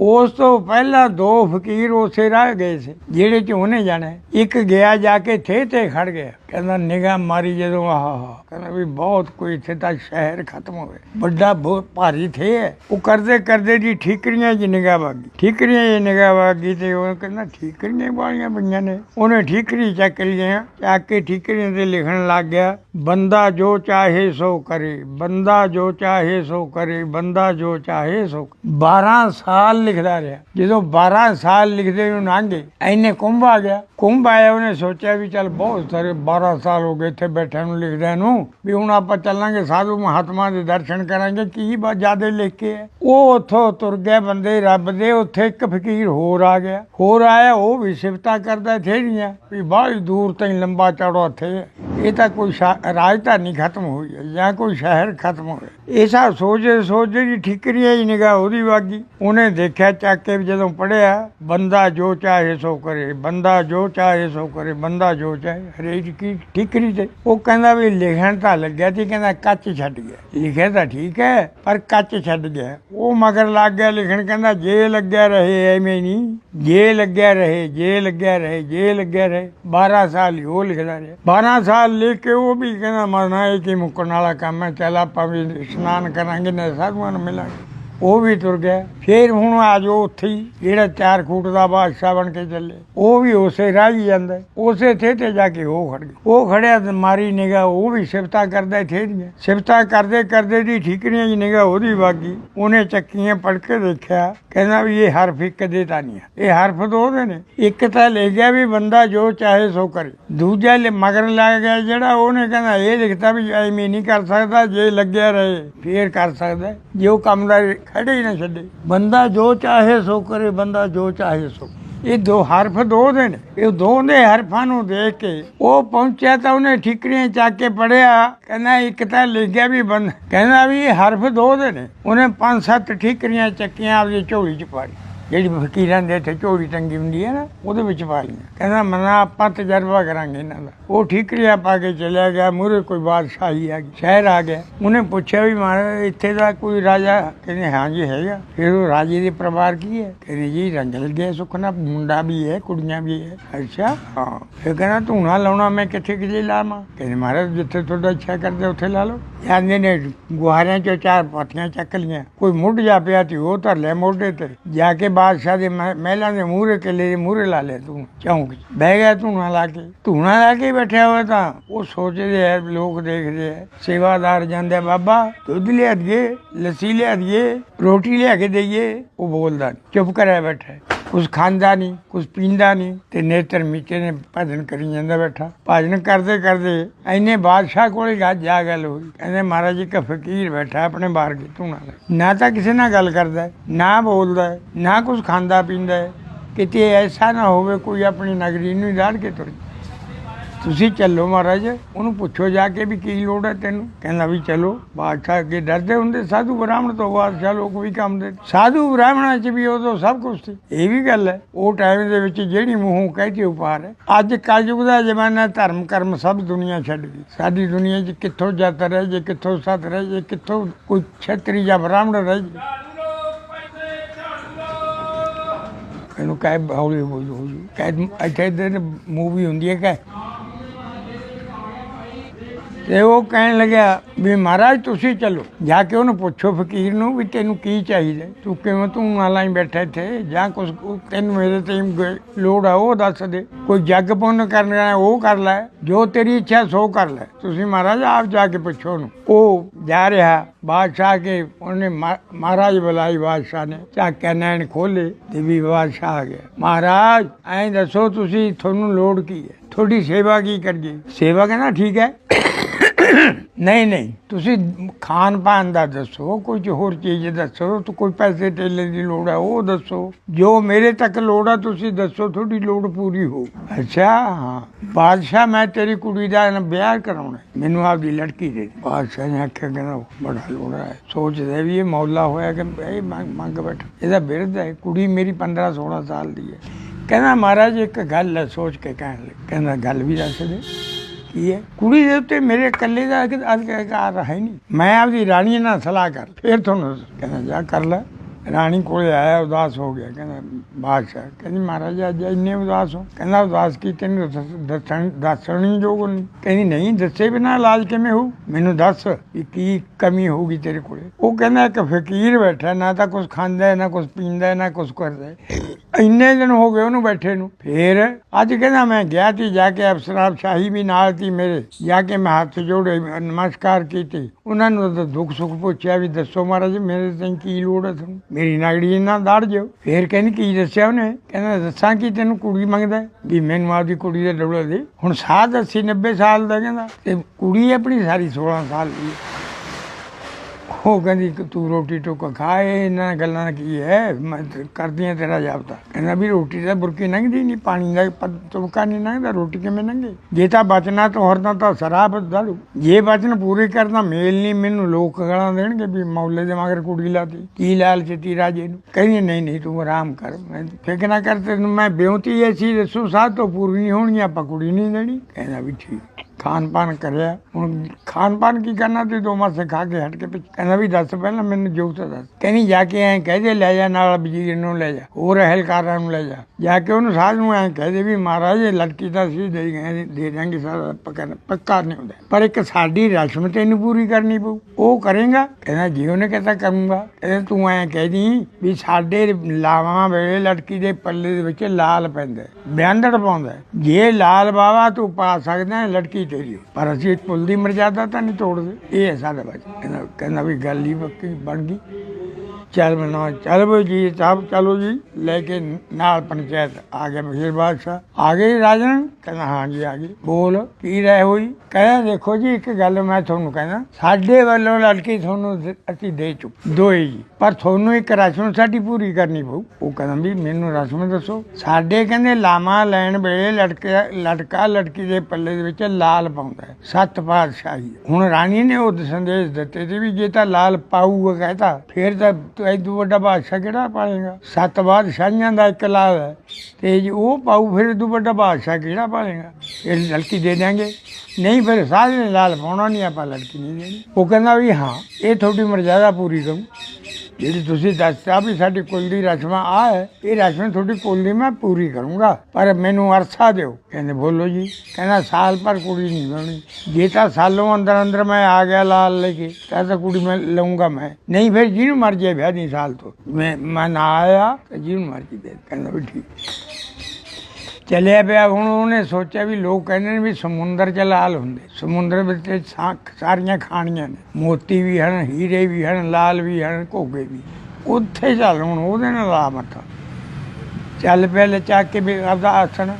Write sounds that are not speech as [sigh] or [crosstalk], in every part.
ਉਸ ਤੋਂ ਪਹਿਲਾਂ ਦੋ ਫਕੀਰ ਉਸੇ ਰਹਿ ਗਏ ਸੀ, ਜਿਹੜੇ ਚ ਉਹਨੇ ਜਾਣਾ ਇੱਕ ਗਿਆ ਜਾ ਕੇ ਥੇ ਤੇ ਖੜ ਗਿਆ। ਕਹਿੰਦਾ, ਨਿਗਾਹ ਮਾਰੀ ਜਦੋਂ ਆਹ ਕਹਿੰਦਾ ਵੀ ਬਹੁਤ ਕੋਈ ਇੱਥੇ ਤਾਂ ਸ਼ਹਿਰ ਖਤਮ ਹੋਵੇ। ਵੱਡਾ ਭਾਰੀ ਥੇ ਹੈ। ਉਹ ਕਰਦੇ ਕਰਦੇ ਜੀ ਠੀਕਰੀਆਂ ਚ ਨਿਗਾਹ ਵਾਗੀ ਠੀਕਰੀਆਂ ਜੀ ਨਿਗਾਹ ਵਾਗੀ ਤੇ ਉਹ ਕਹਿੰਦਾ, ਠੀਕਰੀਆਂ ਵਾਲੀਆਂ ਪਈਆਂ ਨੇ। ਉਹਨੇ ਠੀਕਰੀ ਚੱਕ ਲਈਆਂ। ਚੱਕ ਕੇ ਠੀਕਰੀਆਂ ਤੇ ਲਿਖਣ ਲੱਗ ਗਿਆ, ਬੰਦਾ ਜੋ ਚਾਹੇ ਸੋ ਕਰੇ, ਬੰਦਾ ਜੋ ਚਾਹੇ ਸੋ ਕਰੇ, ਬੰਦਾ ਜੋ ਚਾਹੇ ਸੋ ਕਰੇ। 12 ਸਾਲ ਲਿਖਦਾ ਰਿਹਾ। ਜਦੋਂ 12 ਸਾਲ ਲਿਖਦੇ ਨੂੰ ਲੰਘੇ ਐਨੇ ਕੁੰਭ ਆ ਗਿਆ। ਕੁੰਭ ਆਇਆ, ਉਹਨੇ ਸੋਚਿਆ ਵੀ ਚੱਲ ਬਹੁਤ ਸਾਰੇ 12 ਸਾਲ ਹੋ ਗਏ ਇੱਥੇ ਬੈਠਿਆਂ ਨੂੰ ਲਿਖਦਿਆਂ ਨੂੰ, ਵੀ ਹੁਣ ਆਪਾਂ ਚੱਲਾਂਗੇ, ਸਾਧੂ ਮਹਾਤਮਾ ਦੇ ਦਰਸ਼ਨ ਕਰਾਂਗੇ, ਕੀ ਬਾ, ਜਿਆਦੇ ਲਿਖ ਕੇ ਉਹ ਉੱਥੋਂ ਤੁਰ ਗਏ ਬੰਦੇ, ਰੱਬ ਦੇ, ਉੱਥੇ ਇੱਕ ਫਕੀਰ ਹੋਰ ਆ ਗਿਆ। ਹੋਰ ਆਇਆ, ਉਹ ਵੀ ਸਿਫਤਾਂ ਕਰਦਾ ਥੇੜੀਆਂ, ਵੀ ਬਾਹਲੀ ਦੂਰ ਤਾਈਂ ਲੰਬਾ ਚੜੋ ਇੱਥੇ ਹੈ। ਇਹ ਤਾਂ ਕੋਈ ਰਾਜਧਾਨੀ ਖਤਮ ਹੋਈ ਹੈ ਜਾਂ ਕੋਈ ਸ਼ਹਿਰ ਖਤਮ ਹੋਇਆ। ਐਸਾ ਸੋਚੇ ਸੋਚੇ ਜੀ ਠਿਕਰੀਆਂ ਹੀ ਨਿਗਾ ਉਹਦੀ ਵਾਗੀ। ਉਹਨੇ ਦੇਖ ਦੇਖਿਆ ਚੱਕ ਕੇ ਵੀ ਜਦੋਂ ਪੜਿਆ ਬੰਦਾ ਜੋ ਚਾਹੇ ਸੋ ਕਰੇ, ਬੰਦਾ ਜੋ ਚਾਹੇ ਸੋ ਕਰੇ, ਬੰਦਾ ਜੋ ਚਾਹੇ, ਹਰੇਕ ਕੀ ਠਿਕਰੀ ਤੇ ਉਹ ਕਹਿੰਦਾ ਵੀ ਲਿਖਣ ਤਾਂ ਲੱਗਿਆ ਤੇ ਕਹਿੰਦਾ ਕੱਚ ਛੱਡ ਗਿਆ। ਲਿਖਿਆ ਤਾਂ ਠੀਕ ਹੈ, ਪਰ ਕੱਚ ਛੱਡ ਗਿਆ। ਉਹ ਮਗਰ ਲੱਗ ਗਿਆ ਲਿਖਣ, ਕਹਿੰਦਾ ਜੇ ਲੱਗਿਆ ਰਹੇ ਐਵੇਂ ਨਹੀਂ, ਜੇ ਲੱਗਿਆ ਰਹੇ, ਜੇ ਲੱਗਿਆ ਰਹੇ, ਜੇ ਲੱਗਿਆ ਰਹੇ। 12 ਸਾਲ ਹੀ ਉਹ ਲਿਖਦਾ ਰਿਹਾ। 12 ਸਾਲ ਲਿਖ ਕੇ ਉਹ ਵੀ ਕਹਿੰਦਾ ਮਰਨਾ ਇਹ ਕੀ ਮੁੱਕਣ ਵਾਲਾ ਕੰਮ ਹੈ, ਚੱਲ ਆਪਾਂ ਵੀ ਇਸ਼ਨਾਨ ਕਰਾਂਗੇ, ਨਾ ਸਾਧੂਆਂ ਨੂੰ ਮਿਲਾਂਗੇ। ਉਹ ਵੀ ਤੁਰ ਗਿਆ। ਫੇਰ ਹੁਣ ਆ ਜਾਓ ਉੱਥੇ ਹੀ, ਜਿਹੜਾ ਚਾਰ ਖੂਟ ਦਾ ਬਾਦਸ਼ਾਹ ਬਣ ਕੇ ਚੱਲੇ। ਉਹ ਵੀ ਉਸੇ ਰਾਹ ਹੀ ਜਾਂਦਾ। ਉਸੇ ਥੇ ਤੇ ਜਾ ਕੇ ਉਹ ਖੜ ਗਿਆ। ਉਹ ਖੜਿਆ ਤੇ ਮਾਰੀ ਨਿਗਾ ਉਹ ਵੀ ਸਿਫਤਾਂ ਕਰਦਾ ਥੇ ਦੀਆਂ। ਸਿਫਤਾਂ ਕਰਦੇ ਕਰਦੇ ਦੀ ਠੀਕਰੀਆਂ ਜੀ ਨਿਗਾ ਉਹਦੀ ਵਾਗੀ। ਉਹਨੇ ਚੱਕੀਆਂ ਪੜ ਕੇ ਦੇਖਿਆ। ਕਹਿੰਦਾ ਵੀ ਇਹ ਹਰਫ ਇੱਕ ਦੇ ਤਾਂ ਨਹੀਂ ਹੈ। ਇਹ ਹਰਫ ਦੋ ਦੇ ਨੇ। ਇੱਕ ਤਾਂ ਲੈ ਗਿਆ ਵੀ ਬੰਦਾ ਜੋ ਚਾਹੇ ਸੋ ਕਰੇ। ਦੂਜਾ ਲੈ ਮਗਰ ਲੱਗ ਗਿਆ ਜਿਹੜਾ, ਉਹਨੇ ਕਹਿੰਦਾ, ਇਹ ਲਿਖਤਾ ਵੀ ਐਵੇਂ ਨਹੀਂ ਕਰ ਸਕਦਾ, ਜੇ ਲੱਗਿਆ ਰਹੇ, ਫੇਰ ਕਰ ਸਕਦਾ। ਜੇ ਉਹ ਕੰਮ ਦਾ ਖੜੇ ਹੀ ਨਾ ਛੱਡੇ। ਬੰਦਾ ਜੋ ਚਾਹੇ ਸੋ ਕਰੇ, ਬੰਦਾ ਜੋ ਚਾਹੇ ਸੋ। ਇਹ ਦੋ ਹਰਫ ਦੋ ਦੇ ਨੇ। ਇਹ ਦੋ ਦੇ ਹਰਫਾਂ ਨੂੰ ਦੇਖ ਕੇ ਉਹ ਪਹੁੰਚਿਆ ਤਾਂ ਉਹਨੇ ਠੀਕਰੀਆਂ ਚੱਕ ਕੇ ਪੜਿਆ ਕਹਿੰਦਾ, ਇੱਕ ਤਾਂ ਲਿਖਿਆ ਵੀ ਬੰਦ ਕਹਿੰਦਾ ਵੀ ਇਹ ਹਰਫ ਦੋ ਦੇ ਨੇ। ਉਹਨੇ ਪੰਜ ਸੱਤ ਠੀਕਰੀਆਂ ਚੱਕੀਆਂ ਆਪਦੀ ਝੋਲੀ ਚ ਪਾਈ ਜਿਹੜੀ ਫਕੀਰਾਂ ਦੇ ਇੱਥੇ ਝੋਲੀ ਟੰਗੀ ਹੁੰਦੀ ਹੈ ਨਾ, ਉਹਦੇ ਵਿੱਚ ਪਾ ਲਈਆਂ। ਕਹਿੰਦਾ ਮਨਾ ਆਪਾਂ ਤਜਰਬਾ ਕਰਾਂਗੇ ਇਹਨਾਂ ਦਾ। ਉਹ ਠੀਕਰੀਆਂ ਪਾ ਕੇ ਚਲਿਆ ਗਿਆ। ਮੂਹਰੇ ਕੋਈ ਬਾਦਸ਼ਾਹੀ ਆ ਗਈ, ਸ਼ਹਿਰ ਆ ਗਿਆ। ਉਹਨੇ ਪੁੱਛਿਆ ਵੀ, ਮਹਾਰਾਜ, ਇੱਥੇ ਦਾ ਕੋਈ ਰਾਜਾ? ਕਹਿੰਦੇ, ਹਾਂ ਜੀ, ਹੈਗਾ। ਫਿਰ ਉਹ ਰਾਜੇ ਦੇ ਪਰਿਵਾਰ ਕੀ ਹੈ? ਕਹਿੰਦੇ, ਜੀ ਰੰਗਲ ਗਿਆ ਸੁਖਨਾ ਮੁੰਡਾ ਵੀ ਹੈ, ਕੁੜੀਆਂ ਵੀ ਹੈ। ਅੱਛਾ, ਹਾਂ। ਫਿਰ ਕਹਿੰਦਾ, ਧੂਣਾ ਲਾਉਣਾ, ਮੈਂ ਕਿੱਥੇ ਕਿਤੇ ਲਾਵਾਂ? ਕਹਿੰਦੇ, ਮਹਾਰਾਜ, ਜਿੱਥੇ ਤੁਹਾਡਾ ਇੱਛਾ ਕਰਦੇ, ਉੱਥੇ ਲਾ ਲਓ। ਜਾਂਦੇ ਨੇ, ਗੁਹਾਰਿਆਂ ਚੋਂ ਚਾਰ ਪਾਥੀਆਂ ਚੱਕ ਲੀਆਂ। ਕੋਈ ਮੁੱਢ ਜਾ ਪਿਆ ਤੇ ਉਹ ਧਰ ਲੈ ਮੋਢੇ ਤੇ। ਜਾ ਕੇ ਬਾਦਸ਼ਾਹ ਦੇ ਮਹਿ- ਮਹਿਲਾਂ ਦੇ ਮੂਹਰੇ ਕਿਲੇ ਦੇ ਮੂਹਰੇ ਲਾ ਲਿਆ ਤੂੰ, ਚੌਂਕ 'ਚ। ਬਹਿ ਗਿਆ ਧੂਣਾ ਲਾ ਕੇ। ਧੂਣਾ ਲਾ ਕੇ ਬੈਠਿਆ ਹੋਇਆ ਤਾਂ ਉਹ ਸੋਚਦੇ ਆ, ਲੋਕ ਦੇਖਦੇ ਆ, ਸੇਵਾਦਾਰ ਜਾਂਦੇ ਬਾਬਾ, ਦੁੱਧ ਲਿਆ ਦਈਏ, ਲੱਸੀ ਲਿਆ ਦਈਏ, ਰੋਟੀ ਲਿਆ ਕੇ ਦਈਏ। ਉਹ ਬੋਲਦਾ, ਚੁੱਪ ਕਰਿਆ ਬੈਠਾ ਹੈ। ਕੁਛ ਖਾਂਦਾ ਨਹੀਂ ਕੁਛ ਪੀਂਦਾ ਨਹੀਂ ਤੇ ਨੇਤਰ ਮੀਚੇ ਨੇ ਭਜਨ ਕਰੀ ਜਾਂਦਾ ਬੈਠਾ। ਭਜਨ ਕਰਦੇ ਕਰਦੇ ਐਨੇ ਬਾਦਸ਼ਾਹ ਕੋਲੇ ਜਾ ਜਾ ਗੱਲ ਹੋਈ। ਕਹਿੰਦੇ ਮਹਾਰਾਜ ਇੱਕ ਫਕੀਰ ਬੈਠਾ ਆਪਣੇ ਬਾਹਰ ਕੀ ਧੂਣਾ ਨਾ ਤਾਂ ਕਿਸੇ ਨਾਲ ਗੱਲ ਕਰਦਾ, ਨਾ ਬੋਲਦਾ, ਨਾ ਕੁਛ ਖਾਂਦਾ ਪੀਂਦਾ, ਕਿਤੇ ਐਸਾ ਨਾ ਹੋਵੇ ਕੋਈ ਆਪਣੀ ਨਗਰੀ ਨੂੰ ਹੀ ਕੇ ਤੁਰ। ਤੁਸੀਂ ਚੱਲੋ ਮਹਾਰਾਜ, ਉਹਨੂੰ ਪੁੱਛੋ ਜਾ ਕੇ ਵੀ ਕੀ ਲੋੜ ਹੈ ਤੈਨੂੰ? ਕਹਿੰਦਾ ਵੀ ਚਲੋ। ਬਾਦਸ਼ਾਹ ਅੱਗੇ ਡਰਦੇ ਹੁੰਦੇ, ਸਾਧੂ ਬ੍ਰਾਹਮਣ ਤੋਂ ਬਾਦਸ਼ਾਹ ਲੋਕ ਵੀ ਕੰਮ ਦੇ। ਸਾਧੂ ਬ੍ਰਾਹਮਣਾਂ 'ਚ ਵੀ ਉਦੋਂ ਸਭ ਕੁਝ ਸੀ। ਇਹ ਵੀ ਗੱਲ ਹੈ, ਉਹ ਟਾਈਮ ਦੇ ਵਿੱਚ ਜਿਹੜੀ ਮੂੰਹੋਂ ਕਹਿਤੀ ਉਪਾਰ ਹੈ। ਅੱਜ ਕਲਯੁਗ ਦਾ ਜ਼ਮਾਨਾ, ਧਰਮ, ਕਰਮ ਸਭ ਦੁਨੀਆ ਛੱਡ ਗਈ। ਸਾਡੀ ਦੁਨੀਆ 'ਚ ਕਿੱਥੋਂ ਜੱਤ ਰਹਿ ਜੇ, ਕਿੱਥੋਂ ਸਤ ਰਹਿ ਜੇ, ਕਿੱਥੋਂ ਕੋਈ ਛਤਰੀ ਜਾਂ ਬ੍ਰਾਹਮਣ ਰਹਿ ਜੇ। ਇਹਨੂੰ ਕਹਿ ਹੌਲੀ ਬੋਲ ਹੋ ਜੂ ਕਹਿ, ਇੱਥੇ ਦੇ ਮੂਵੀ ਹੁੰਦੀ ਹੈ, ਕਹਿ। ਤੇ ਉਹ ਕਹਿਣ ਲੱਗਿਆ ਵੀ ਮਹਾਰਾਜ ਤੁਸੀਂ ਚਲੋ, ਜਾ ਕੇ ਉਹਨੂੰ ਪੁੱਛੋ ਫਕੀਰ ਨੂੰ ਵੀ ਤੈਨੂੰ ਕੀ ਚਾਹੀਦਾ। ਤੂੰ ਕਿਵੇਂ ਤੂੰ ਨਾਲਾਂ ਹੀ ਬੈਠਾ ਇੱਥੇ, ਜਾਂ ਕੁਝ ਤੈਨੂੰ ਮੇਰੇ ਤੇ ਲੋੜ ਆ, ਉਹ ਦੱਸ ਦੇ। ਕੋਈ ਜੱਗ ਪੁੰਨ ਕਰਨਾ ਉਹ ਕਰ ਲੈ। ਜੋ ਤੇਰੀ ਇੱਛਾ ਸੋ ਕਰ ਲੈ। ਤੁਸੀਂ ਮਹਾਰਾਜ ਆਪ ਜਾ ਕੇ ਪੁੱਛੋ ਉਹਨੂੰ। ਉਹ ਜਾ ਰਿਹਾ, ਬਾਦਸ਼ਾਹ ਕੇ ਉਹਨੇ ਮਹਾਰਾਜ ਬੁਲਾਈ ਬਾਦਸ਼ਾਹ ਨੇ, ਝਾਕਿਆ ਨੈਣ ਖੋਲੇ ਤੇ ਬਾਦਸ਼ਾਹ ਆ ਗਿਆ। ਮਹਾਰਾਜ, ਐਂ ਦੱਸੋ ਤੁਸੀਂ, ਤੁਹਾਨੂੰ ਲੋੜ ਕੀ ਹੈ? ਤੁਹਾਡੀ ਸੇਵਾ ਕੀ ਕਰੀਏ? ਸੇਵਾ ਕਹਿੰਦਾ ਠੀਕ ਹੈ। [coughs] ਨਹੀਂ ਨਹੀਂ, ਤੁਸੀਂ ਖਾਣ ਪਾਣ ਦਾ ਦੱਸੋ ਕੋਈ ਹੋਰ ਚੀਜ਼ ਦੱਸੋ, ਤੂੰ ਕੋਈ ਪੈਸੇ ਟੇਲੇ ਦੀ ਲੋੜ ਹੈ, ਉਹ ਦੱਸੋ। ਜੋ ਮੇਰੇ ਤੱਕ ਲੋੜ ਹੈ ਤੁਸੀਂ ਦੱਸੋ, ਤੁਹਾਡੀ ਲੋੜ ਪੂਰੀ ਹੋ ਅੱਛਾ, ਹਾਂ। ਬਾਦਸ਼ਾਹ, ਮੈਂ ਤੇਰੀ ਕੁੜੀ ਦਾ ਨਾ ਵਿਆਹ ਕਰਾਉਣਾ ਮੈਨੂੰ ਆਪਦੀ ਲੜਕੀ ਦੇ ਦੇ। ਬਾਦਸ਼ਾਹ ਨੇ ਆਖਿਆ ਕਹਿੰਦਾ ਬੜਾ ਲੋੜ ਹੈ। ਸੋਚਦੇ ਵੀ ਇਹ ਮੌਲਾ ਹੋਇਆ ਕਿ ਇਹ ਮੰਗ ਮੰਗ ਬੈਠਾ। ਇਹਦਾ ਬਿਰਧ ਹੈ। ਕੁੜੀ ਮੇਰੀ 15 16 ਸਾਲ ਦੀ ਹੈ। ਕਹਿੰਦਾ, ਮਹਾਰਾਜ, ਇੱਕ ਗੱਲ ਹੈ ਸੋਚ ਕੇ ਕਹਿਣ ਲੱਗਾ ਕਹਿੰਦਾ, ਗੱਲ ਵੀ ਦੱਸ ਦੇ। ਕੀ ਹੈ? ਕੁੜੀ ਦੇ ਉੱਤੇ ਮੇਰੇ ਇਕੱਲੇ ਦਾ ਅਧਿਕਾਰ ਹੈ ਨਹੀਂ। ਮੈਂ ਆਪਦੀ ਰਾਣੀ ਨਾਲ ਸਲਾਹ ਕਰ। ਫਿਰ ਤੁਹਾਨੂੰ ਕਹਿੰਦਾ, ਜਾ ਕਰ ਲੈ। ਰਾਣੀ ਕੋਲੇ ਆਇਆ, ਉਦਾਸ ਹੋ ਗਿਆ, ਕਹਿੰਦਾ, ਬਾਦਸ਼ਾਹ, ਕਹਿੰਦੀ, ਮਹਾਰਾਜ, ਅੱਜ ਇੰਨੇ ਉਦਾਸ ਹੋ? ਕਹਿੰਦਾ, ਉਦਾਸ ਕੀ, ਤੈਨੂੰ ਦੱਸਣ ਦੱਸਣ ਹੀ ਨਹੀਂ? ਕਹਿੰਦੀ, ਨਹੀਂ, ਦੱਸੇ ਬਿਨਾ ਇਲਾਜ ਕਿਵੇਂ ਹੋ ਮੈਨੂੰ ਦੱਸ ਵੀ ਕੀ ਕਮੀ ਹੋਊਗੀ ਤੇਰੇ ਕੋਲੇ? ਉਹ ਕਹਿੰਦਾ, ਇੱਕ ਫਕੀਰ ਬੈਠਾ, ਨਾ ਤਾਂ ਕੁਝ ਖਾਂਦਾ ਨਾ ਕੁਝ ਪੀਂਦਾ ਨਾ ਕੁਝ ਕਰਦਾ ਇੰਨੇ ਦਿਨ ਹੋ ਗਏ ਉਹਨੂੰ ਬੈਠੇ ਨੂੰ। ਫੇਰ ਅੱਜ ਕਹਿੰਦਾ, ਮੈਂ ਗਿਆ ਸੀ ਜਾ ਕੇ ਅਫਸਰਾਂ ਸ਼ਾਹੀ ਵੀ ਨਾਲ ਸੀ ਮੇਰੇ। ਜਾ ਕੇ ਮੈਂ ਹੱਥ ਜੋੜੇ, ਨਮਸਕਾਰ ਕੀਤੀ। ਉਹਨਾਂ ਨੂੰ ਤਾਂ ਦੁੱਖ ਸੁੱਖ ਪੁੱਛਿਆ ਵੀ ਦੱਸੋ ਮਹਾਰਾਜ, ਮੇਰੇ ਤੇ ਕੀ ਲੋੜ ਹੈ ਤੁਹਾਨੂੰ? ਮੇਰੀ ਨਾਗੜੀ ਨਾਲ ਦਾੜ ਜਿਓ। ਫੇਰ ਕਹਿੰਦੀ, ਕੀ ਦੱਸਿਆ ਉਹਨੇ? ਕਹਿੰਦਾ, ਦੱਸਾਂ ਕੀ ਤੈਨੂੰ ਕੁੜੀ ਮੰਗਦਾ? ਵੀ ਮੈਨੂੰ ਆਪਦੀ ਕੁੜੀ ਦਾ ਡੋਲਾ ਦੇ। ਹੁਣ ਸਾਧ 80 90 ਸਾਲ ਦਾ ਕਹਿੰਦਾ। ਤੇ ਕੁੜੀ ਆਪਣੀ ਸਾਰੀ 16 ਸਾਲ ਦੀ ਉਹ ਕਹਿੰਦੀ ਕਿ ਤੂੰ ਰੋਟੀ ਟੋਕਾ ਖਾਏ ਇਹਨਾਂ ਗੱਲਾਂ ਦਾ ਕੀ ਹੈ? ਮੈਂ ਤੇ ਕਰਦੀ ਹਾਂ ਤੇਰਾ ਜਾਪਦਾ ਕਹਿੰਦਾ ਵੀ ਰੋਟੀ ਦਾ ਬੁਰਕੀ ਲੰਘਦੀ ਨਹੀਂ ਪਾਣੀ ਦਾ ਪ- ਤੁਪਕਾ ਨਹੀਂ ਲੰਘਦਾ, ਰੋਟੀ ਕਿਵੇਂ ਲੰਘੇ? ਜੇ ਤਾਂ ਬਚਨਾ ਤੋਹਰਦਾ ਤਾਂ ਸ਼ਰਾਬ ਦਾੜੂ ਜੇ ਬਚਨ ਪੂਰੇ ਕਰਨਾ ਮੇਲ ਨਹੀਂ ਮੈਨੂੰ ਲੋਕ ਗਾਲਾਂ ਦੇਣਗੇ ਵੀ ਮੌਲੇ ਦੇ ਮਗਰ ਕੁੜੀ ਲਾਤੀ। ਕੀ ਲਾਲਚ ਤੀ ਰਾਜੇ ਨੂੰ? ਕਹਿੰਦੀ, ਨਹੀਂ ਨਹੀਂ, ਤੂੰ ਆਰਾਮ ਕਰ। ਮੈਂ ਫਿਕਰ ਨਾ ਕਰ ਤੈਨੂੰ, ਮੈਂ ਬਿਉਂਤੀ ਐਸੀ ਦੱਸੂ, ਸਾਧ ਤੋਂ ਪੂਰੀ ਨਹੀਂ ਹੋਣੀ, ਆਪਾਂ ਕੁੜੀ ਨਹੀਂ ਦੇਣੀ। ਕਹਿੰਦਾ ਵੀ ਠੀਕ। ਖਾਣ ਪਾਨ ਕਰਿਆ। ਹੁਣ ਖਾਣ ਪਾਨ ਕੀ ਕਰਨਾ ਤੇ? ਦੋ ਮਾਸੇ ਖਾ ਕੇ ਹਟ ਕੇ ਪਿੱਛੇ ਕਹਿੰਦਾ ਵੀ ਦੱਸ ਪਹਿਲਾਂ ਮੈਨੂੰ ਜੋ ਤਾਂ ਦੱਸ। ਕਹਿੰਦੀ ਐਂ ਕਹਦੇ ਲੈ ਜਾ ਨਾਲ ਵਜ਼ੀਰ ਨੂੰ ਲੈ ਜਾ ਹੋਰ ਅਹਿਲਕਾਰਾਂ ਨੂੰ ਲੈ ਜਾ। ਜਾ ਕੇ ਉਹਨੂੰ ਸਾਧ ਨੂੰ ਐਂ ਕਹਦੇ ਵੀ ਮਹਾਰਾਜ ਇਹ ਲੜਕੀ ਤਾਂ ਅਸੀਂ ਦੇ ਗਏ ਦੇ ਦਾਂਗੇ ਸਾਰਾ ਪੱਕਾ ਪੱਕਾ ਨਹੀਂ ਹੁੰਦਾ। ਪਰ ਇੱਕ ਸਾਡੀ ਰਸਮ ਤੈਨੂੰ ਪੂਰੀ ਕਰਨੀ ਪਊ। ਉਹ ਕਰੇਗਾ ਕਹਿੰਦਾ ਜੀ ਉਹਨੇ ਕਹਿੰਦਾ ਕਰੂੰਗਾ। ਕਹਿੰਦਾ ਤੂੰ ਐਂ ਕਹਿਦੀ ਵੀ ਸਾਡੇ ਲਾਵਾਂ ਵੇਲੇ ਲੜਕੀ ਦੇ ਪੱਲੇ ਦੇ ਵਿੱਚ ਲਾਲ ਪੈਂਦਾ ਹੈ, ਬਿਆੰਦੜ ਪਾਉਂਦਾ ਜੇ ਲਾਲ ਬਾਵਾ ਤੂੰ ਪਾ ਸਕਦਾ ਲੜਕੀ ਤੇਰੀ ਪਰ ਅਸੀਂ ਕੁਲ ਦੀ ਮਰਜ਼ਾਦਾ ਤਾਂ ਨਹੀਂ ਤੋੜਦੇ। ਇਹ ਹੈ ਸਾਡਾ ਬੱਚਾ ਕਹਿੰਦਾ ਕਹਿੰਦਾ ਵੀ ਗੱਲ ਹੀ ਪੱਕੀ ਬਣ ਗਈ। ਚੱਲ ਮਨਾ ਚੱਲ ਬਈ ਜੀ ਸਾਹਿਬ ਚਲੋ ਜੀ। ਲੈ ਕੇ ਨਾਲ ਪੰਚਾਇਤ, ਆ ਗਿਆ ਮਸ਼ੀਰ ਬਾਦਸ਼ਾਹ। ਆ ਗਏ ਰਾਜਨ, ਕਹਿੰਦਾ ਹਾਂ ਜੀ, ਆ ਗਏ ਬੋਲ, ਕੀ ਰਹਿ ਹੋਈ? ਕਹਿੰਦਾ, ਦੇਖੋ ਜੀ, ਇੱਕ ਗੱਲ ਮੈਂ ਤੁਹਾਨੂੰ ਕਹਿੰਦਾ। ਸਾਡੇ ਵੱਲੋਂ ਲੜਕੀ ਤੁਹਾਨੂੰ ਦ- ਅਸੀਂ ਦੇ ਚੁੱਕ ਦੋਏ ਜੀ। ਪਰ ਤੁਹਾਨੂੰ ਇੱਕ ਰਸਮ ਸਾਡੀ ਪੂਰੀ ਕਰਨੀ ਪਊ। ਉਹ ਕਹਿੰਦਾ ਵੀ ਮੈਨੂੰ ਰਸਮ ਦੱਸੋ। ਸਾਡੇ ਕਹਿੰਦੇ ਲਾਮਾ ਲੈਣ ਵੇਲੇ ਲੜਕਾ ਲੜਕਾ ਲੜਕੀ ਦੇ ਪੱਲੇ ਦੇ ਵਿੱਚ ਲਾਲ ਪਾਉਂਦਾ ਹੈ। ਸੱਤ ਪਾਤਸ਼ਾਹੀ। ਹੁਣ ਰਾਣੀ ਨੇ ਉਹ ਸੰਦੇਸ਼ ਦਿੱਤੇ ਸੀ ਵੀ ਜੇ ਤਾਂ ਲਾਲ ਪਾਊਗਾ, ਕਹਤਾ, ਫਿਰ ਤਾਂ ਤੂੰ ਐਦੂ ਵੱਡਾ ਬਾਦਸ਼ਾਹ ਕਿਹੜਾ ਪਾਲੇਗਾ? ਸੱਤ ਬਾਦਸ਼ਾਹੀਆਂ ਦਾ ਇੱਕ ਲਾਲ ਹੈ। ਤੇ ਜੇ ਉਹ ਪਾਊ, ਫਿਰ ਐਦੂ ਵੱਡਾ ਬਾਦਸ਼ਾਹ ਕਿਹੜਾ ਪਾਲੇਗਾ? ਇਹ ਲੜਕੀ ਦੇ ਦਿਆਂਗੇ। ਨਹੀਂ, ਫਿਰ ਸਾਰੇ ਨੇ ਲਾਲ ਪਾਉਣਾ ਨਹੀਂ ਆਪਾਂ ਲੜਕੀ ਨਹੀਂ ਦੇਣੀ। ਉਹ ਕਹਿੰਦਾ ਵੀ ਹਾਂ, ਇਹ ਤੁਹਾਡੀ ਮਰਜ਼ਾਦਾ ਪੂਰੀ ਕਰੂੰ। ਜਿਹੜੀ ਤੁਸੀਂ ਦੱਸਤਾ ਵੀ ਸਾਡੀ ਕੁਲ ਦੀ ਰਸਮਾਂ ਆ ਹੈ, ਇਹ ਰਸਮਾਂ ਤੁਹਾਡੀ ਕੁਲ ਦੀ ਮੈਂ ਪੂਰੀ ਕਰੂੰਗਾ। ਪਰ ਮੈਨੂੰ ਅਰਸਾ ਦਿਓ। ਕਹਿੰਦੇ, ਬੋਲੋ ਜੀ। ਕਹਿੰਦਾ, ਸਾਲ ਪਰ ਕੁੜੀ ਨਹੀਂ ਲਾਉਣੀ ਜੇ ਤਾਂ ਸਾਲੋਂ ਅੰਦਰ ਅੰਦਰ ਮੈਂ ਆ ਗਿਆ ਲਾਲ ਲੈ ਕੇ, ਤਾਂ ਤਾਂ ਕੁੜੀ ਮੈਂ ਲਊਂਗਾ ਮੈਂ। ਨਹੀਂ ਫਿਰ ਜਿਹਨੂੰ ਮਰਜ਼ੀ ਵਿਆਹ ਨਹੀਂ ਸਾਲ ਤੋਂ। ਮੈਂ ਮੈਂ ਨਾ ਆਇਆ ਜਿਹਨੂੰ ਮਰਜ਼ੀ ਦੇ ਕਹਿੰਦਾ ਵੀ ਠੀਕ। ਚੱਲਿਆ ਪਿਆ, ਹੁਣ ਉਹਨੇ ਸੋਚਿਆ ਵੀ ਲੋਕ ਕਹਿੰਦੇ ਨੇ ਵੀ ਸਮੁੰਦਰ ਚ ਲਾਲ ਹੁੰਦੇ। ਸਮੁੰਦਰ ਵਿੱਚ ਸਾਰੀਆਂ ਖਾਣੀਆਂ ਨੇ। ਮੋਤੀ ਵੀ ਹਨ, ਹੀਰੇ ਵੀ ਹਨ, ਲਾਲ ਵੀ ਹਨ, ਘੋਗੇ ਵੀ। ਉੱਥੇ ਚੱਲ ਹੁਣ ਉਹਦੇ ਨਾਲ ਲਾ ਮੱਥਾ। ਚੱਲ ਪਿਆ ਚੱਕ ਕੇ ਵੀ ਆਪਦਾ ਆਸਣ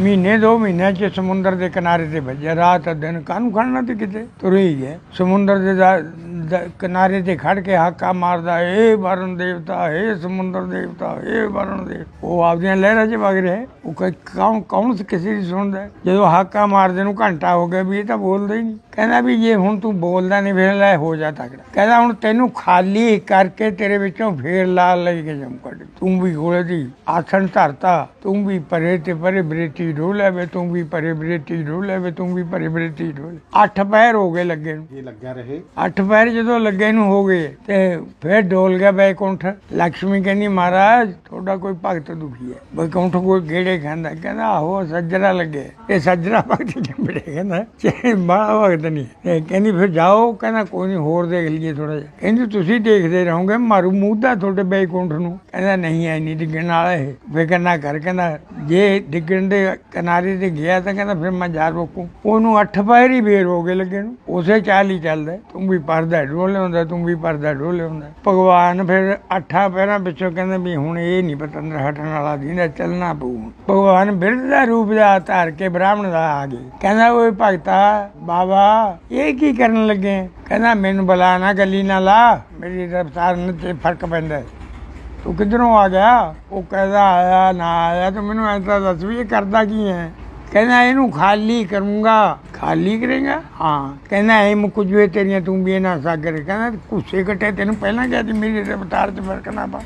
ਮਹੀਨੇ, ਦੋ ਮਹੀਨਿਆਂ ਚ ਸਮੁੰਦਰ ਦੇ ਕਿਨਾਰੇ ਤੇ ਵੱਜਿਆ। ਰਾਤ, ਦਿਨ ਕਾਹਨੂੰ ਖੜਨਾ ਤੇ ਕਿਤੇ ਤੁਰੇ ਹੀ ਗਏ ਸਮੁੰਦਰ ਦੇ ਦਾ- ਕਿਨਾਰੇ ਤੇ ਖੜ ਕੇ ਹਾਕਾ ਮਾਰਦਾ ਏ ਵਰਣ ਦੇਵਤਾ ਏ ਸਮੁੰਦਰ ਦੇਵਤਾ ਏ ਵਰਣ ਦੇਵ ਉਹ ਆਪਦੀਆਂ ਲਹਿਰਾਂ 'ਚ ਵਗ ਰਿਹਾ। ਉਹ ਕੌਣ ਕੌਣ ਕਿਸੇ ਦੀ ਸੁਣਦਾ? ਜਦੋਂ ਹਾਕਾ ਮਾਰਦੇ ਨੂੰ ਘੰਟਾ ਹੋ ਗਿਆ ਵੀ ਇਹ ਤਾਂ ਬੋਲਦਾ ਹੀ ਨਹੀਂ। ਕਹਿੰਦਾ ਵੀ ਜੇ ਹੁਣ ਤੂੰ ਬੋਲਦਾ ਨਹੀਂ ਫਿਰ ਲੈ ਹੋ ਜਾ ਤਕੜਾ। ਕਹਿੰਦਾ ਹੁਣ ਤੈਨੂੰ ਖਾਲੀ ਕਰਕੇ ਤੇਰੇ ਵਿੱਚੋਂ ਫੇਰ ਲਾਲ ਲੈ ਕੇ ਜਮ ਕੱਢ ਤੂੰ ਵੀ ਘੋੜੇ ਦੀ ਆਸਣ ਧਰਤਾ ਤੂੰ ਵੀ ਪਰੇ ਤੇ ਪਰੇ ਬਰੇਟੀ ਢੋਲੇ ਵੇ ਤੂੰ ਵੀ ਪਰੇ ਬਰੇਟੀ ਢੋਲੇ ਵੇ ਤੂੰ ਵੀ ਪਰੇ ਬਰੇਟੀ ਢੋਲੇ ਅੱਠ ਪੈਰ ਹੋ ਗਏ ਲੱਗੇ ਨੂੰ। ਇਹ ਲੱਗਿਆ ਰਹੇ। ਅੱਠ ਪੈਰ ਜਦੋਂ ਲੱਗੇ ਨੂੰ ਹੋ ਗਏ ਤੇ ਫਿਰ ਡੋਲ ਗਿਆ ਬੈਕੁੰਠ। ਲక్ష్ਮੀ ਕਹਿੰਦੀ ਮਹਾਰਾਜ ਤੁਹਾਡਾ ਕੋਈ ਭਗਤ ਦੁਖੀ ਹੈ। ਬੈਕੁੰਠ ਕੋਈ ਗੇੜੇ ਖਾਂਦਾ ਕਹਿੰਦਾ ਆਹੋ ਸੱਜਰਾ ਲੱਗੇ। ਇਹ ਸੱਜਰਾ ਭਗਤ ਜੰਬੜੇ ਕਹਿੰਦਾ ਚੇ ਬੜਾ ਭਗਤ ਨਹੀਂ ਤੇ ਕਹਿੰਦੀ, ਫਿਰ ਜਾਓ। ਕਹਿੰਦਾ, ਕੋਈ ਨਹੀਂ ਹੋਰ ਦੇਖ ਲਈਏ ਥੋੜਾ ਜਿਹਾ। ਕਹਿੰਦੀ, ਤੁਸੀਂ ਦੇਖਦੇ ਰਹੋਗੇ, ਮਾਰੂ ਮੂਧਾ ਤੁਹਾਡੇ ਬੈਕੁੰਠ ਨੂੰ। ਕਹਿੰਦਾ, ਨਹੀਂ, ਐ ਨਹੀਂ ਡਿੱਗਣ ਵਾਲਾ ਇਹ। ਫਿਕਰ ਨਾ ਕਰ। ਕਹਿੰਦਾ, ਜੇ ਡਿੱਗਣ ਦੇ ਕਿਨਾਰੇ ਤੇ ਗਿਆ ਤਾਂ ਕਹਿੰਦਾ, ਫਿਰ ਮੈਂ ਜਾ ਰੋਕੂ। ਉਹਨੂੰ ਅੱਠ ਪੈਰ ਹੀ ਬੇਰ ਹੋ ਗਏ ਲੱਗੇ ਨੂੰ। ਉਸੇ ਚਾਲ ਹੀ ਚੱਲਦਾ। ਤੂੰ ਵੀ ਪਰਦਾ ਢੋਲੇ ਹੁੰਦਾ ਤੂੰ ਵੀ ਪਰਦਾ ਢੋਲੇ ਹੁੰਦਾ ਭਗਵਾਨ ਫਿਰ ਅੱਠਾਂ ਪੈਰਾਂ ਪਿੱਛੋਂ ਕਹਿੰਦੇ ਵੀ, ਹੁਣ ਇਹ ਨਹੀਂ ਪਤੰਦਰ ਹਟਣ ਵਾਲਾ ਦੀਨਾ ਚੱਲਣਾ ਪਊ। ਭਗਵਾਨ ਬਿਰਧ ਦਾ ਰੂਪ ਦਾ ਧਾਰ ਕੇ ਬ੍ਰਾਹਮਣ ਦਾ ਆ ਗਏ। ਕਹਿੰਦਾ, ਓਏ ਭਗਤਾ, ਬਾਬਾ ਇਹ ਕੀ ਕਰਨ ਲੱਗੇ? ਕਹਿੰਦਾ, ਮੈਨੂੰ ਬੁਲਾ ਨਾ, ਗੱਲੀ ਨਾ ਲਾ। ਮੇਰੀ ਰਫਤਾਰ ਨਾਲ ਤੇ ਫ਼ਰਕ ਪੈਂਦਾ ਤੂੰ ਕਿੱਧਰੋਂ ਆ ਗਿਆ? ਉਹ ਕਹਿੰਦਾ, ਆਇਆ, ਨਾ ਆਇਆ ਤੂੰ ਮੈਨੂੰ ਐਸਾ ਦੱਸ ਵੀ ਇਹ ਕਰਦਾ ਕੀ ਹੈ? ਕਹਿੰਦਾ, ਇਹਨੂੰ ਖਾਲੀ ਕਰੂੰਗਾ। ਖਾਲੀ ਕਰੇਗਾ? ਹਾਂ। ਕਹਿੰਦਾ, ਇਹ ਮੁੱਕ ਤੇਰੀਆਂ ਤੂੰ ਵੀ ਇਹਨਾਂ ਸਾਗਰ ਕਹਿੰਦਾ ਕੁੱਸੇ ਘਟੇ ਤੈਨੂੰ ਪਹਿਲਾਂ ਕਿਹਾ ਸੀ ਮੇਰੀ ਰਫਤਾਰ 'ਚ ਫ਼ਰਕ ਨਾ ਪਾ।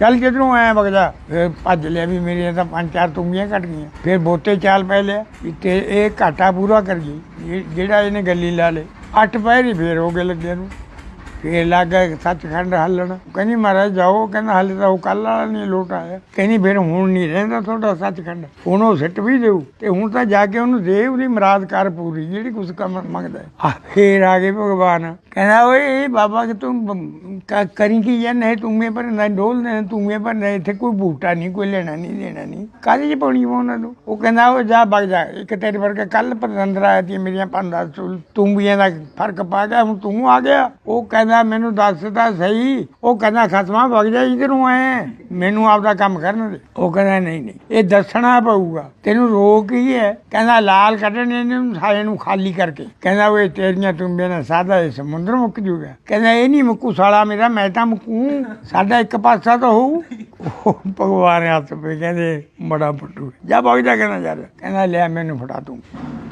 ਚੱਲ ਕਿਧਰੋਂ ਆਇਆ ਵਗਦਾ, ਫਿਰ ਭੱਜ ਲਿਆ ਵੀ ਮੇਰੀਆਂ ਤਾਂ ਪੰਜ ਚਾਰ ਤੁੰਗੀਆਂ ਘਟ ਗਈਆਂ। ਫਿਰ ਬੋਤੇ ਚਾਲ ਪੈ ਲਿਆ ਵੀ ਤੇ ਇਹ ਘਾਟਾ ਪੂਰਾ ਕਰ ਗਈ। ਜਿਹੜਾ ਇਹਨੇ ਗੱਲੀ ਲਾ ਲੇ ਅੱਠ ਪੈਰ ਹੀ ਫੇਰ ਹੋ ਗਏ ਲੱਗੇ ਨੂੰ। ਫੇਰ ਲੱਗਾ ਸੱਚਖੰਡ ਹੱਲਣ। ਕਹਿੰਦੀ ਮਹਾਰਾਜ ਜਾਓ, ਕਹਿੰਦਾ ਹਲੇ ਤਾਂ ਉਹ ਕੱਲ ਵਾਲਾ ਨਹੀਂ ਲੋਟ ਆਇਆ। ਕਹਿੰਦੀ ਫਿਰ ਹੁਣ ਨਹੀਂ ਰਹਿੰਦਾ ਤੁਹਾਡਾ ਸੱਚਖੰਡ। ਹੁਣ ਉਹ ਸਿੱਟ ਵੀ ਦੇਊ। ਤੇ ਹੁਣ ਤਾਂ ਜਾ ਕੇ ਉਹਨੂੰ ਦੇ ਉਹਦੀ ਮੁਰਾਦ ਕਰ ਪੂਰੀ, ਜਿਹੜੀ ਕੁਛ ਕੰਮ ਮੰਗਦਾ ਆ ਫੇਰ ਆ ਗਏ ਭਗਵਾਨ। ਕਹਿੰਦਾ ਓਏ, ਇਹ ਬਾਬਾ ਕਿ ਤੂੰ ਕਰੀ ਕੀ ਜਾਂ ਨਹੀਂ ਤੂੰ ਮੇ ਪਰ ਨਾ ਡੋਲ ਦੇ ਤੂੰ ਮੇ ਪਰ ਨਹੀਂ ਇੱਥੇ ਕੋਈ ਬੂਟਾ ਨਹੀਂ, ਕੋਈ ਲੈਣਾ ਨਹੀਂ, ਦੇਣਾ ਨਹੀਂ। ਕਾਹਦੇ ਚ ਪਾਉਣੀ ਉਹਨਾਂ ਨੂੰ? ਉਹ ਕਹਿੰਦਾ ਉਹ ਜਾ ਬਗ ਜਾ, ਇੱਕ ਤੇਰੇ ਵਰਗਾ ਕੱਲ ਪਰੰਦਰ ਆਇਆ ਸੀ ਮੇਰੀਆਂ ਪੰਦਾ ਤੂੰ ਵੀ ਇਹਦਾ ਫ਼ਰਕ ਪਾ ਗਿਆ, ਹੁਣ ਤੂੰ ਆ ਗਿਆ। ਉਹ ਕਹਿੰਦਾ ਮੈਨੂੰ ਦੱਸ ਤਾਂ ਸਹੀ। ਉਹ ਕਹਿੰਦਾ, ਖਸਮਾ ਵਗ ਜਾ ਇਧਰੋਂ ਆਏ ਮੈਨੂੰ ਆਪਦਾ ਕੰਮ ਕਰਨ ਦੇ। ਉਹ ਕਹਿੰਦਾ, ਨਹੀਂ ਨਹੀਂ, ਇਹ ਦੱਸਣਾ ਪਊਗਾ। ਤੈਨੂੰ ਰੋਕ ਹੀ ਹੈ। ਕਹਿੰਦਾ, ਲਾਲ ਕੱਢਣੇ ਨੇ ਸਾਰੇ ਨੂੰ ਖਾਲੀ ਕਰਕੇ। ਕਹਿੰਦਾ, ਓਏ, ਤੇਰੀਆਂ ਤੁੰਬੇ ਨਾਲ ਸਾਦਾ ਇਹ ਸਮੁੰਦਰ ਮੁੱਕ ਜੂਗਾ। ਕਹਿੰਦਾ, ਇਹ ਨਹੀਂ ਮੁੱਕੂ, ਸਾਲਾ ਮੇਰਾ, ਮੈਂ ਤਾਂ ਮੁੱਕੂ। ਸਾਡਾ ਇੱਕ ਪਾਸਾ ਤਾਂ ਹੋਊ। ਉਹ ਭਗਵਾਨ ਹੱਥ ਪੇ ਕਹਿੰਦੇ, ਬੜਾ ਪੱਟੂ ਜਾ ਵਗ ਜਾ ਕਹਿੰਦਾ, ਯਾਰ, ਕਹਿੰਦਾ, ਲੈ, ਮੈਨੂੰ ਫੜਾ ਤੂੰ।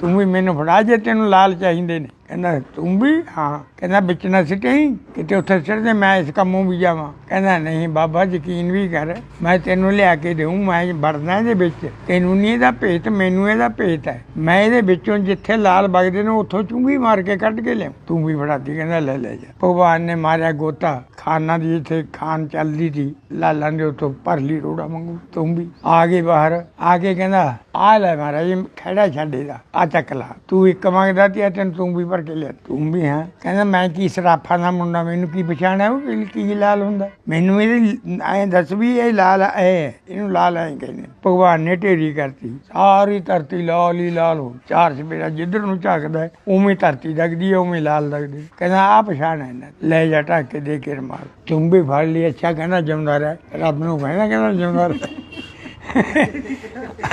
ਤੂੰ ਵੀ ਮੈਨੂੰ ਫੜਾ, ਜੇ ਤੈਨੂੰ ਲਾਲ ਚਾਹੀਦੇ ਨੇ। ਕਹਿੰਦਾ, ਤੂੰ ਵੀ? ਹਾਂ। ਕਹਿੰਦਾ, ਵਿੱਚ ਨਾ ਸਿੱਟੇ ਕਿਤੇ ਉੱਥੇ ਸਿੱਟਦੇ ਮੈਂ ਇਸ ਕੰਮੋਂ ਵੀ ਜਾਵਾਂ। ਕਹਿੰਦਾ, ਨਹੀਂ ਬਾਬਾ, ਯਕੀਨ ਵੀ ਕਰ, ਮੈਂ ਤੈਨੂੰ ਲਿਆ ਕੇ ਦੇਉਂ ਮੈਂ ਵੜਨਾ ਇਹਦੇ ਵਿੱਚ। ਤੈਨੂੰ ਨਹੀਂ ਇਹਦਾ ਭੇਤ, ਮੈਨੂੰ ਇਹਦਾ ਭੇਤ ਹੈ। ਮੈਂ ਇਹਦੇ ਵਿੱਚੋਂ ਜਿੱਥੇ ਲਾਲ ਵਗਦੇ ਨੇ, ਉੱਥੋਂ ਚੁੰਗੀ ਮਾਰ ਕੇ ਕੱਢ ਕੇ ਲਿਆ ਤੂੰ ਵੀ ਫੜਾਦੀ ਕਹਿੰਦਾ, ਲੈ ਲੈ ਜਾ। ਭਗਵਾਨ ਨੇ ਮਾਰਿਆ ਗੋਤਾ। ਖਾਨਾ ਦੀ ਇੱਥੇ ਖਾਨ ਚੱਲਦੀ ਸੀ। ਲਾਲਾਂ ਦੇ ਉੱਤੋਂ ਭਰ ਲਈ ਰੋੜਾ ਮੰਗੂ ਤੂੰ ਵੀ। ਆ ਗਏ ਬਾਹਰ। ਆ ਕੇ ਕਹਿੰਦਾ, ਆ ਲੈ ਮਹਾਰਾਜ ਖੜਾ ਛੱਡੇਦਾ ਆ ਚੱਕ ਲਾ। ਤੂੰ ਇੱਕ ਮੰਗਦਾ ਤੇ ਤੈਨੂੰ ਤੂੰ ਵੀ ਭਰ ਕੇ ਲਿਆ ਤੂੰ ਵੀ ਹਾਂ। ਕਹਿੰਦਾ ਮੈਂ ਕੀ ਸਰਾਫਾ ਦਾ ਮੁੰਡਾ ਮੈਨੂੰ ਕੀ ਪਛਾਣਿਆ? ਉਹ ਕੀ- ਕੀ ਲਾਲ ਹੁੰਦਾ? ਮੈਨੂੰ ਇਹ ਐਂ ਦੱਸ ਵੀ ਇਹ ਲਾਲ ਐ ਇਹਨੂੰ ਲਾਲ ਐ ਕਹਿੰਦੇ ਭਗਵਾਨ ਨੇ ਢੇਰੀ ਕਰਤੀ। ਸਾਰੀ ਧਰਤੀ ਲਾਲ ਹੀ ਲਾਲ ਹੋ ਚਾਰ ਸਪੇਰਾ ਜਿੱਧਰ ਨੂੰ ਝਾਕਦਾ ਹੈ, ਉਵੇਂ ਧਰਤੀ ਦਗਦੀ ਹੈ ਉਵੇਂ ਲਾਲ ਦਗਦੀ ਕਹਿੰਦਾ ਆ ਪਛਾਣ ਹੈ ਇਹਨਾਂ ਦੀ। ਲੈ ਜਾ ਢੱਕ ਕੇ ਦੇ ਕੇ ਰਮਾਲ। ਤੂੰ ਵੀ ਫੜ ਲਈ ਅੱਛਾ ਕਹਿੰਦਾ ਜਿਉਂਦਾ ਰਹਿ। ਰੱਬ ਨੂੰ ਕਹਿੰਦਾ ਕਹਿੰਦਾ ਜਿਉਂਦਾ ਰਹਿ।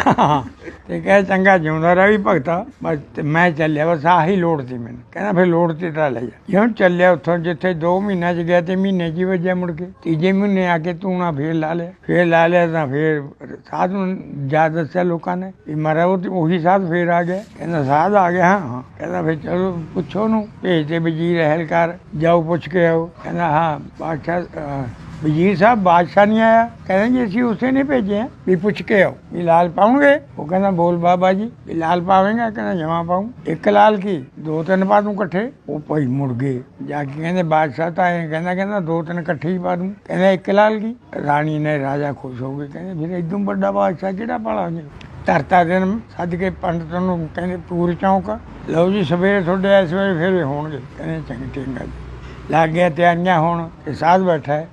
ਹਾਂ, ਤੇ ਕਹੇ ਚੰਗਾ ਜਿਉਂਦਾ ਰਹਿ ਵੀ ਭਗਤਾ ਬਸ ਤੇ ਮੈਂ ਚੱਲਿਆ ਬਸ ਆਹੀ ਲੋੜ ਸੀ ਮੈਨੂੰ। ਕਹਿੰਦਾ ਫਿਰ ਲੋੜ ਤੇ ਤਾਂ ਲੈ ਜਾ। ਜਿਉਂ ਚੱਲਿਆ ਉੱਥੋਂ ਜਿੱਥੇ 2 ਮਹੀਨਿਆਂ ਚ ਗਿਆ ਤੇ ਮਹੀਨੇ ਚ ਹੀ ਮੁੜ ਕੇ। ਤੀਜੇ ਮਹੀਨੇ ਆ ਕੇ ਤੂੰ ਫੇਰ ਲਾ ਲਿਆ। ਫੇਰ ਲਾ ਲਿਆ ਤਾਂ ਫੇਰ ਸਾਧ ਨੂੰ ਜਾ ਦੱਸਿਆ ਲੋਕਾਂ ਨੇ ਵੀ ਮਾਰਾ ਉਹ ਤੇ ਉਹੀ ਸਾਧ ਫੇਰ ਆ ਗਿਆ। ਕਹਿੰਦਾ ਸਾਧ ਆ ਗਿਆ ਹਾਂ ਹਾਂ। ਕਹਿੰਦਾ ਫਿਰ ਚਲੋ ਪੁੱਛੋ ਨੂੰ ਭੇਜ ਦੇ ਵਜ਼ੀਰ ਅਹਿਲਕਾਰ ਜਾਓ ਪੁੱਛ ਕੇ ਆਓ। ਕਹਿੰਦਾ ਹਾਂ ਬਾਦਸ਼ਾਹ ਅਹ, ਵਜ਼ੀਰ ਸਾਹਿਬ, ਬਾਦਸ਼ਾਹ ਨਹੀਂ ਆਇਆ। ਕਹਿੰਦੇ ਜੀ, ਅਸੀਂ ਉਸੇ ਨੇ ਭੇਜੇ ਆ ਵੀ ਪੁੱਛ ਕੇ ਆਓ। ਵੀ ਲਾਲ ਪਾਉਂਗੇ ਉਹ ਕਹਿੰਦਾ, ਬੋਲ ਬਾਬਾ ਜੀ, ਵੀ ਲਾਲ ਪਾਵੇਂਗਾ? ਕਹਿੰਦਾ, ਜਮਾ ਪਾਉਂ ਇੱਕ ਲਾਲ ਕੀ? ਦੋ ਤਿੰਨ ਪਾ ਦੂੰ ਇਕੱਠੇ? ਉਹ ਭਾਈ ਮੁੜ ਗਏ। ਜਾ ਕੇ ਕਹਿੰਦੇ, ਬਾਦਸ਼ਾਹ ਤਾਂ ਐਂ ਕਹਿੰਦਾ ਕਹਿੰਦਾ, ਦੋ ਤਿੰਨ ਇਕੱਠੇ ਹੀ ਪਾ ਦੂੰ। ਕਹਿੰਦਾ, ਇੱਕ ਲਾਲ ਕੀ? ਰਾਣੀ ਨੇ ਰਾਜਾ ਖੁਸ਼ ਹੋ ਗਏ। ਕਹਿੰਦੇ, ਫਿਰ ਇਦੋਂ ਵੱਡਾ ਬਾਦਸ਼ਾਹ ਕਿਹੜਾ ਪਾਲਾਂਗੇ ਧਰਤਾ ਦਿਨ ਸੱਜ ਕੇ ਪੰਡਤ ਨੂੰ ਕਹਿੰਦੇ, ਪੂਰ ਚੌਂਕ। ਲਓ ਜੀ, ਸਵੇਰੇ ਤੁਹਾਡੇ ਇਸ ਵੇਲੇ ਫੇਰੇ ਹੋਣਗੇ। ਕਹਿੰਦੇ, ਚੰਗੀ ਚੰਗਾ ਜੀ। ਲੱਗ ਗਿਆ ਤਿਆਰੀਆਂ ਹੁਣ ਇਹ ਸਾਧ ਬੈਠਾ ਹੈ।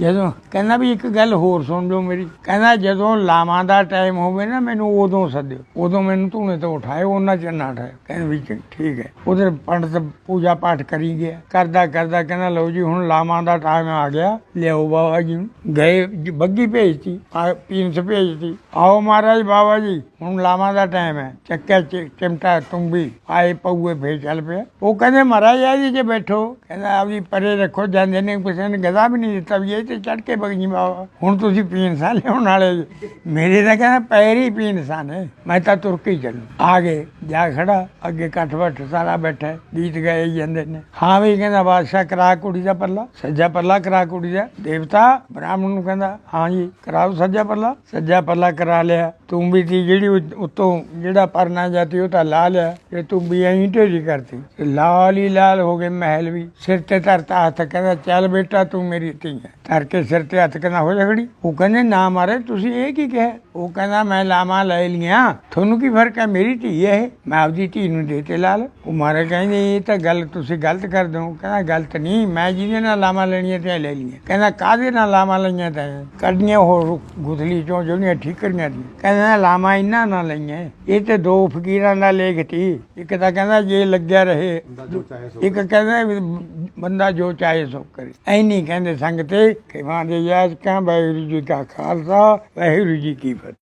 ਜਦੋਂ ਕਹਿੰਦਾ ਵੀ ਇੱਕ ਗੱਲ ਹੋਰ ਸੁਣ ਲਓ ਮੇਰੀ। ਕਹਿੰਦਾ ਜਦੋਂ ਲਾਵਾਂ ਦਾ ਟਾਈਮ ਹੋਵੇ ਨਾ ਮੈਨੂੰ ਉਦੋਂ ਸੱਦਿਓ। ਉਦੋਂ ਮੈਨੂੰ ਧੂਣੇ ਤੋਂ ਉਠਾਇਓ, ਉਹਨਾਂ ਚ ਨਾ ਉਠਾਇਓ। ਕਹਿੰਦੇ ਵੀ ਠੀਕ ਹੈ। ਉਧਰ ਪੰਡਤ ਪੂਜਾ ਪਾਠ ਕਰੀ ਗਿਆ। ਕਰਦਾ ਕਰਦਾ ਕਹਿੰਦਾ ਲਓ ਜੀ, ਹੁਣ ਲਾਵਾਂ ਦਾ ਟਾਈਮ ਆ ਗਿਆ। ਲਿਆਓ ਬਾਬਾ ਜੀ ਨੂੰ। ਗਏ ਬੱਗੀ ਭੇਜਤੀ, ਆ ਪੀਨਸ ਭੇਜਤੀ। ਆਓ ਮਹਾਰਾਜ ਬਾਬਾ ਜੀ, ਹੁਣ ਲਾਵਾਂ ਦਾ ਟਾਈਮ ਹੈ। ਚੱਕਿਆ ਚ- ਚਿਮਟਾ ਤੁੰਬੀ, ਆਏ ਪਊਏ ਫੇਰ ਚੱਲ ਪਿਆ। ਉਹ ਕਹਿੰਦੇ ਮਹਾਰਾਜ ਆ ਜੀ ਜੇ ਬੈਠੋ। ਕਹਿੰਦਾ ਆਪਦੀ ਪਰੇ ਰੱਖੋ, ਜਾਂਦੇ ਨੇ, ਕਿਸੇ ਨੇ ਗਦਾ ਵੀ ਨਹੀਂ ਦਿੱਤਾ ਵੀ ਇਹ ਤੇ ਚੜ ਕੇ ਬਗਜੀ ਬਾਬਾ ਹੁਣ ਤੁਸੀਂ ਪੀਨਸਾ ਲਿਆਉਣ ਵਾਲੇ? ਜੀ। ਮੇਰੇ ਤਾਂ ਕਹਿੰਦਾ ਪੈਰ ਹੀ ਪੀਨਸਾ ਨੇ। ਮੈਂ ਤਾਂ ਤੁਰ ਕੇ ਹੀ ਚੱਲੂ। ਆ ਗਏ, ਜਾ ਖੜਾ, ਅੱਗੇ ਕੱਠ ਬੱਠ ਸਾਰਾ ਬੈਠਾ, ਗੀਤ ਗਾਏ ਹੀ ਜਾਂਦੇ ਨੇ। ਹਾਂ ਵੀ ਕਹਿੰਦਾ, ਬਾਦਸ਼ਾਹ ਕਰਾ ਕੁੜੀ ਦਾ ਪੱਲਾ ਸੱਜਾ ਪੱਲਾ ਕਰਾ ਕੁੜੀ ਦਾ। ਦੇਵਤਾ ਬ੍ਰਾਹਮਣ ਨੂੰ ਕਹਿੰਦਾ, ਹਾਂ ਜੀ, ਕਰਾਓ ਸੱਜਾ ਪੱਲਾ ਸੱਜਾ ਪੱਲਾ ਕਰਾ ਲਿਆ। ਤੂੰ ਵੀ ਤੀ ਜਿਹੜੀ ਉ- ਉੱਤੋਂ ਜਿਹੜਾ ਪਰਨਾ ਜਾਤੀ, ਉਹ ਤਾਂ ਲਾ ਲਿਆ। ਤੇ ਤੂੰ ਵੀ ਐਂ ਢੇਰੀ ਕਰਤੀ। ਤੇ ਲਾਲ ਹੀ ਲਾਲ ਹੋ ਗਏ ਮਹਿਲ ਵੀ। ਸਿਰ ਤੇ ਧਰਤਾ ਹੱਥ, ਕਹਿੰਦਾ, ਚੱਲ ਬੇਟਾ, ਤੂੰ ਮੇਰੀ ਧੀ ਹੈ। ਧਰ ਕੇ ਸਿਰ ਤੇ ਹੱਥ ਕਹਿੰਦਾ ਹੋ ਝਗੜੀ ਉਹ ਕਹਿੰਦੇ ਨਾ ਮਾਰੇ ਤੁਸੀਂ ਇਹ ਕੀ ਕਿਹਾ? ਉਹ ਕਹਿੰਦਾ ਮੈਂ ਲਾਵਾਂ ਲੈ ਲੀਆਂ ਤੁਹਾਨੂੰ ਕੀ ਫ਼ਰਕ ਹੈ? ਮੇਰੀ ਧੀ ਹੈ ਇਹ। ਮੈਂ ਆਪਦੀ ਧੀ ਨੂੰ ਦੇ ਤੇ ਲਾਲ ਉਹ ਮਾਰੇ ਕਹਿੰਦੇ ਇਹ ਤਾਂ ਗੱਲ ਤੁਸੀਂ ਗਲਤ ਕਰ ਦੋ ਕਹਿੰਦਾ ਗਲਤ ਨਹੀਂ ਮੈਂ ਜਿਹਦੇ ਨਾਲ ਲਾਵਾਂ ਲੈਣੀਆਂ ਤੇ ਲੈ ਲਈਆਂ। ਕਹਿੰਦਾ ਕਾਹਦੇ ਨਾਲ ਲਾਵਾਂ ਲਈਆਂ ਤਾਂ? ਕੱਢੀਆਂ ਉਹ ਗੁਥਲੀ ਚੋਂ ਜਿਹੜੀਆਂ ਠੀਕਰੀਆਂ ਦੀ ਕਹਿੰਦਾ ਲਾਵਾਂ ਇਹਨਾਂ ਨਾਲ ਲਈਆਂ। ਇਹ ਤੇ ਦੋ ਫਕੀਰਾਂ ਦਾ ਲੇਖ ਤੀ। ਇੱਕ ਤਾਂ ਕਹਿੰਦਾ ਜੇ ਲੱਗਿਆ ਰਹੇ। ਇੱਕ ਕਹਿੰਦਾ ਬੰਦਾ ਜੋ ਚਾਹੇ ਸੋ ਕਰੇ। ਐ ਨਹੀਂ ਕਹਿੰਦੇ ਸੰਗਤੇ। ਕਿ ਮਾਂ ਦੇ ਯਾਦ ਕਾ ਵਾਹਿਗੁਰੂ ਜੀ ਕਾ ਖਾਲਸਾ ਵਾਹਿਗੁਰੂ ਜੀ ਕੀ ਫਤਿਹ।